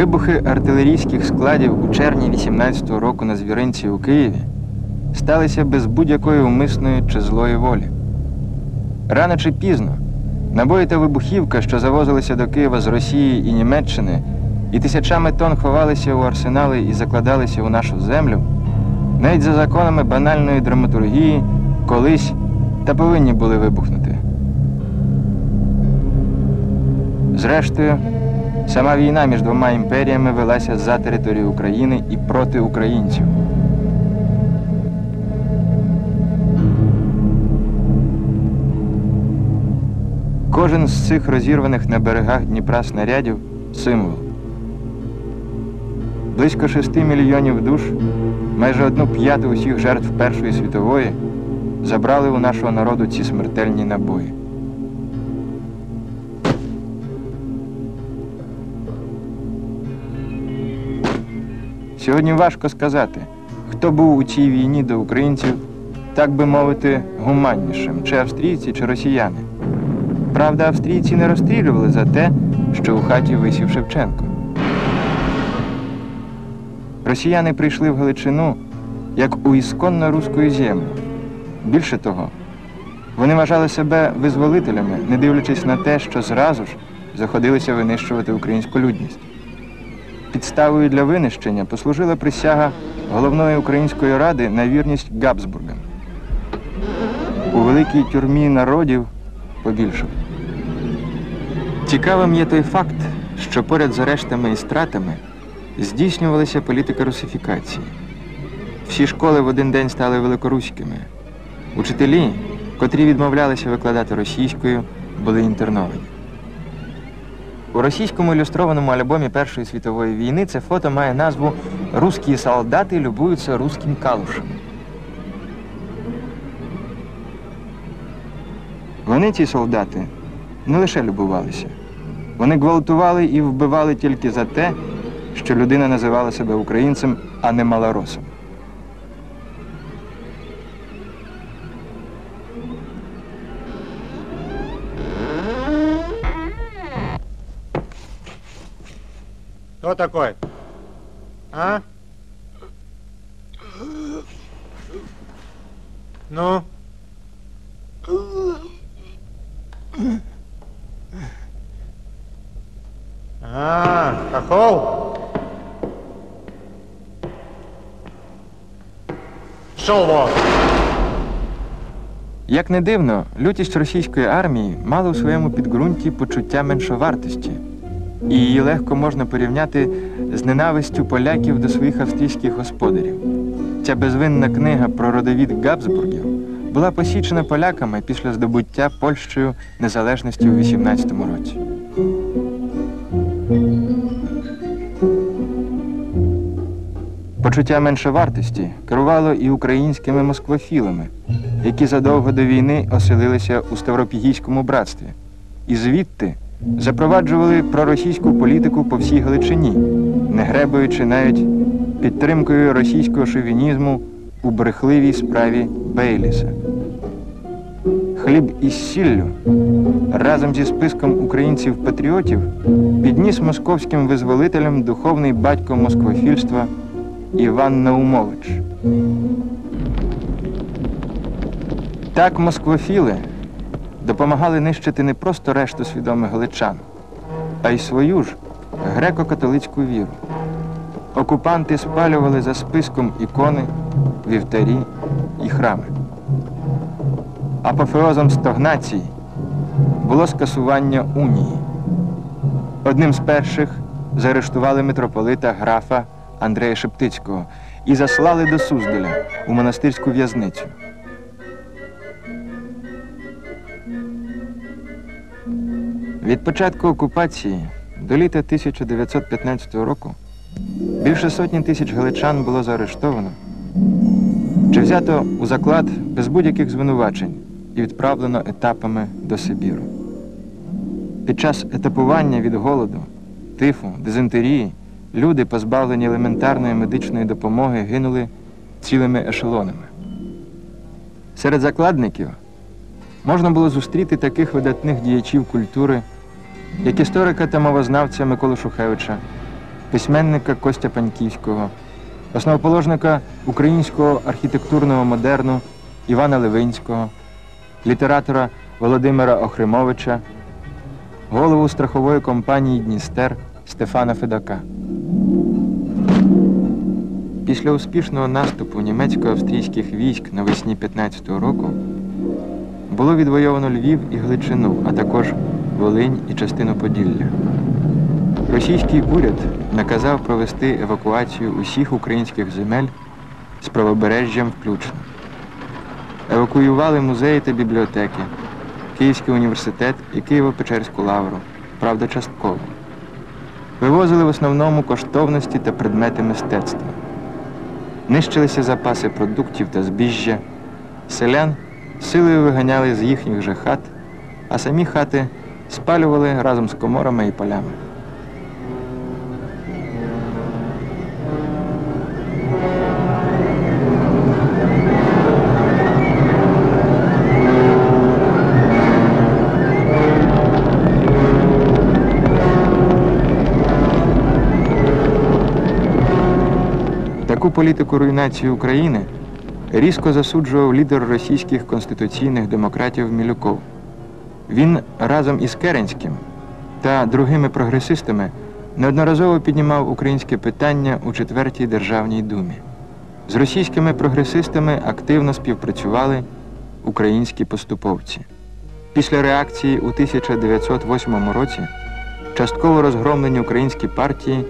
Вибухи артилерійських складів у червні 18-го року на звіринці у Києві сталися без будь-якої умисної чи злої волі. Рано чи пізно набої та вибухівка, що завозилися до Києва з Росії і Німеччини, і тисячами тонн ховалися у арсенали і закладалися у нашу землю, навіть за законами банальної драматургії колись та повинні були вибухнути. Зрештою, сама війна між двома імперіями велася за територію України і проти українців. Кожен з цих розірваних на берегах Дніпра снарядів символ. Близько шести мільйонів душ, майже одну п'яту усіх жертв Першої світової, забрали у нашого народу ці смертельні набої. Сьогодні важко сказати, хто був у цій війні до українців, так би мовити, гуманнішим, чи австрійці, чи росіяни. Правда, австрійці не розстрілювали за те, що у хаті висів Шевченко. Росіяни прийшли в Галичину як у ісконно руську землю. Більше того, вони вважали себе визволителями, не дивлячись на те, що зразу ж заходилися винищувати українську людність. Підставою для винищення послужила присяга головної української ради на вірність Габсбургам. У великій тюрмі народів побільшав. Цікавим є той факт, що поряд з арештами і стратами здійснювалася політика русифікації. Всі школи в один день стали великоруськими. Учителі, котрі відмовлялися викладати російською, були інтерновані. У російському ілюстрованому альбомі Першої світової війни це фото має назву Русські солдати любуються русським калушем. Вони, ці солдати, не лише любувалися. Вони гвалтували і вбивали тільки за те, що людина називала себе українцем, а не малоросом. Кто такой? А? Ну? А, хохол? Шел вон! Як не дивно, лютість російської армії мала у своєму підґрунті почуття меншовартості, і її легко можна порівняти з ненавистю поляків до своїх австрійських господарів. Ця безвинна книга про родовід Габсбургів була посічена поляками після здобуття Польщею незалежності у 18-му році. Почуття меншовартості керувало і українськими москвофілами, які задовго до війни оселилися у Ставропігійському братстві, і звідти запроваджували проросійську політику по всій Галичині, не гребуючи навіть підтримкою російського шовінізму у брехливій справі Бейліса. Хліб із сіллю разом зі списком українців-патріотів підніс московським визволителям духовний батько москвофільства Іван Наумович. Так москвофіли допомагали нищити не просто решту свідомих галичан, а й свою ж греко-католицьку віру. Окупанти спалювали за списком ікони, вівтарі і храми. Апофеозом стогнації було скасування унії. Одним з перших заарештували митрополита графа Андрея Шептицького і заслали до Суздаля у монастирську в'язницю. Від початку окупації до літа 1915 року більше сотні тисяч галичан було заарештовано чи взято у заклад без будь-яких звинувачень і відправлено етапами до Сибіру. Під час етапування від голоду, тифу, дизентерії люди, позбавлені елементарної медичної допомоги, гинули цілими ешелонами. Серед закладників можна було зустріти таких видатних діячів культури, як історика та мовознавця Миколу Шухевича, письменника Костя Паньківського, основоположника українського архітектурного модерну Івана Левинського, літератора Володимира Охримовича, голову страхової компанії Дністер Стефана Федака. Після успішного наступу німецько-австрійських військ навесні 15-го року було відвойовано Львів і Гличину, а також Волинь і частину Поділля. Російський уряд наказав провести евакуацію усіх українських земель з правобережжям включно. Евакуювали музеї та бібліотеки, Київський університет і Києво-Печерську лавру, правда, частково. Вивозили в основному коштовності та предмети мистецтва. Нищилися запаси продуктів та збіжжя, селян силою виганяли з їхніх же хат, а самі хати спалювали разом з коморами і полями. Таку політику руйнації України різко засуджував лідер російських конституційних демократів Мілюков. Він разом із Керенським та другими прогресистами неодноразово піднімав українське питання у четвертій державній думі. З російськими прогресистами активно співпрацювали українські поступовці. Після реакції у 1908 році частково розгромлені українські партії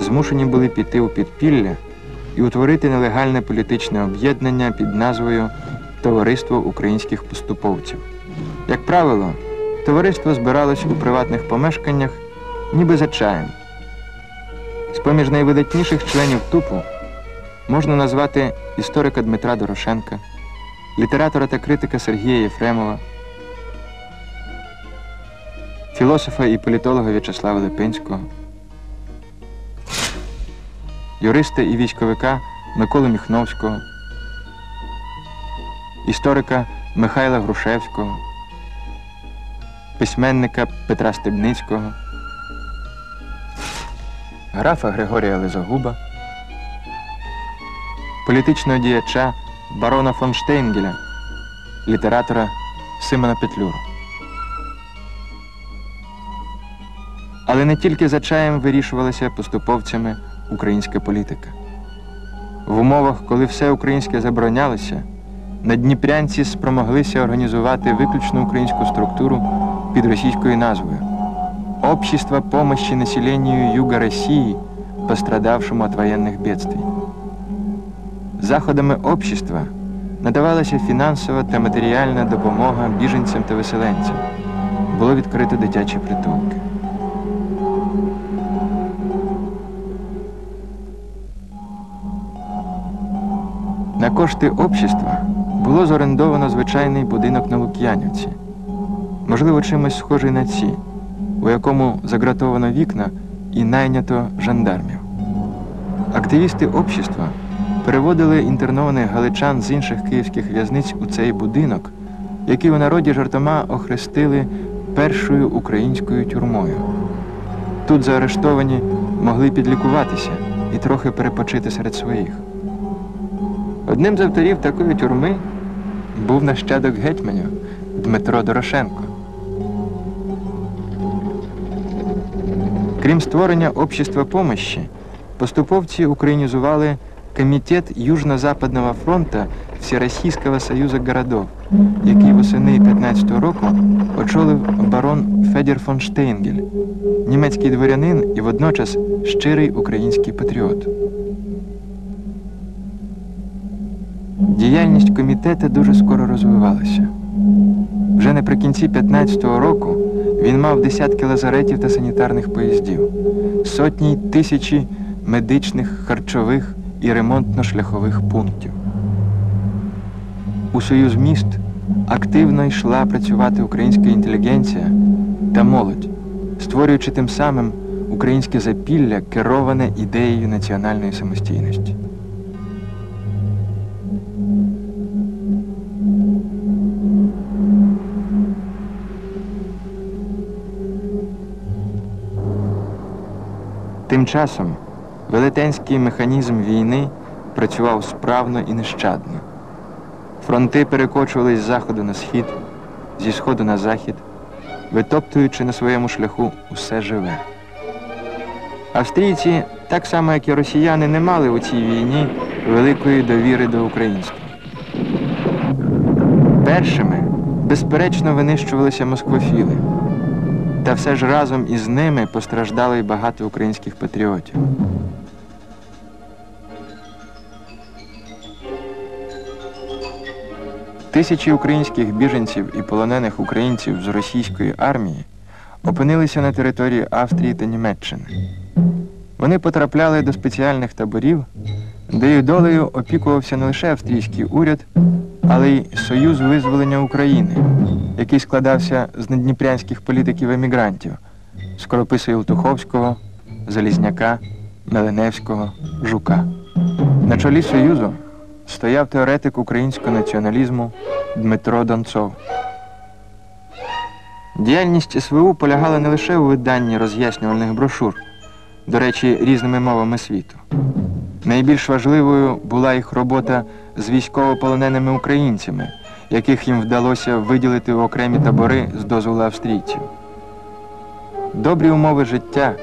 змушені були піти у підпілля і утворити нелегальне політичне об'єднання під назвою Товариство українських поступовців. Як правило, товариство збиралось у приватних помешканнях, ніби за чаєм. З-поміж найвидатніших членів тупу можна назвати історика Дмитра Дорошенка, літератора та критика Сергія Єфремова, філософа і політолога В'ячеслава Липинського юриста і військовика Миколи Міхновського, історика Михайла Грушевського, письменника Петра Стебницького, графа Григорія Лизогуба, політичного діяча барона фон Штейнгеля, літератора Симона Петлюру. Але не тільки за чаєм вирішувалася поступовцями українська політика. В умовах, коли все українське заборонялося, надніпрянці спромоглися організувати виключно українську структуру під російською назвою Общество помощи населению Юга Росії, пострадавшому від воєнних бедствий. Заходами общества надавалася фінансова та матеріальна допомога біженцям та виселенцям. Було відкрито дитячі притулки. Кошти общества було зорендовано звичайний будинок на Лук'янівці, можливо, чимось схожий на ці, у якому загратовано вікна і найнято жандармів. Активісти общества переводили інтернованих галичан з інших київських в'язниць у цей будинок, який у народі жартома охрестили першою українською тюрмою. Тут заарештовані могли підлікуватися і трохи перепочити серед своїх. Одним з авторів такої тюрми був нащадок гетьманів Дмитро Дорошенко. Крім створення общества помощи, поступовці українізували Комітет Южно-Западного фронта Всероссийского союза городов, який восени 15-го року очолив барон Федір фон Штейнгель, німецький дворянин і водночас щирий український патріот. Діяльність комітету дуже скоро розвивалася. Вже наприкінці 15-го року він мав десятки лазаретів та санітарних поїздів, сотні й тисячі медичних, харчових і ремонтно-шляхових пунктів. У союз міст активно йшла працювати українська інтелігенція та молодь, створюючи тим самим українське запілля, кероване ідеєю національної самостійності. Тим часом велетенський механізм війни працював справно і нещадно. Фронти перекочувались з заходу на схід, зі сходу на захід, витоптуючи на своєму шляху усе живе. Австрійці, так само як і росіяни, не мали у цій війні великої довіри до українського. Першими, безперечно, винищувалися москвофіли. Та все ж разом із ними постраждало й багато українських патріотів. Тисячі українських біженців і полонених українців з російської армії опинилися на території Австрії та Німеччини. Вони потрапляли до спеціальних таборів, де їх долею опікувався не лише австрійський уряд, але й Союз визволення України, який складався з надніпрянських політиків-емігрантів Скорописа Єлтуховського, Залізняка, Меленевського, Жука. На чолі Союзу стояв теоретик українського націоналізму Дмитро Донцов. Діяльність СВУ полягала не лише у виданні роз'яснювальних брошур, до речі, різними мовами світу. Найбільш важливою була їх робота з військовополоненими українцями, яких їм вдалося виділити в окремі табори з дозволу австрійців. Добрі умови життя,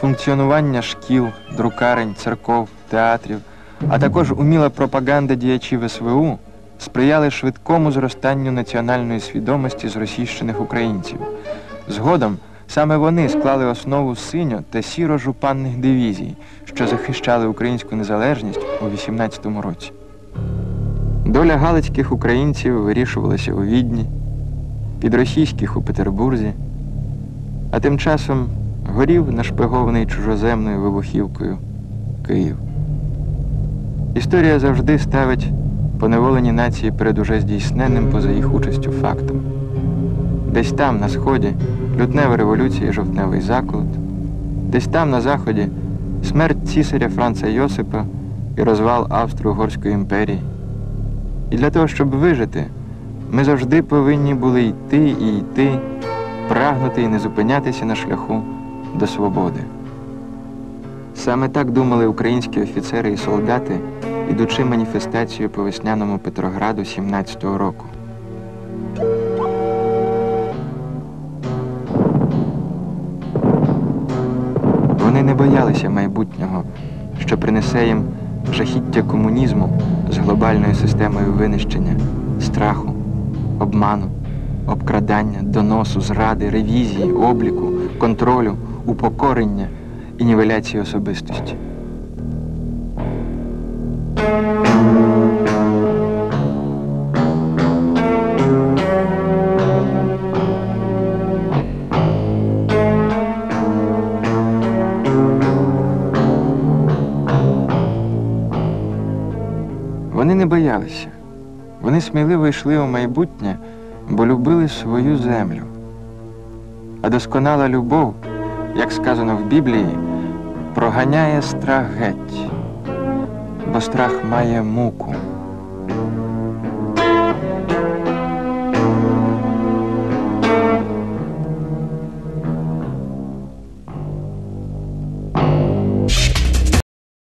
функціонування шкіл, друкарень, церков, театрів, а також уміла пропаганда діячів СВУ сприяли швидкому зростанню національної свідомості зросійщених українців. Згодом саме вони склали основу синьо та сіро-жупанних дивізій, що захищали українську незалежність у 18-му році. Доля галицьких українців вирішувалася у Відні, підросійських у Петербурзі, а тим часом горів нашпигований чужоземною вибухівкою Київ. Історія завжди ставить поневолені нації перед уже здійсненним поза їх участю фактом. Десь там, на сході, лютнева революція і жовтневий заколот, десь там, на заході, смерть цісаря Франца Йосипа і розвал Австро-Угорської імперії. І для того, щоб вижити, ми завжди повинні були йти і йти, прагнути і не зупинятися на шляху до свободи. Саме так думали українські офіцери і солдати, ідучи маніфестацію по весняному Петрограду 17-го року. Боялися майбутнього, що принесе їм жахіття комунізму з глобальною системою винищення, страху, обману, обкрадання, доносу, зради, ревізії, обліку, контролю, упокорення і нівеляції особистості. Боялися. Вони сміливо йшли у майбутнє, бо любили свою землю. А досконала любов, як сказано в Біблії, проганяє страх геть, бо страх має муку.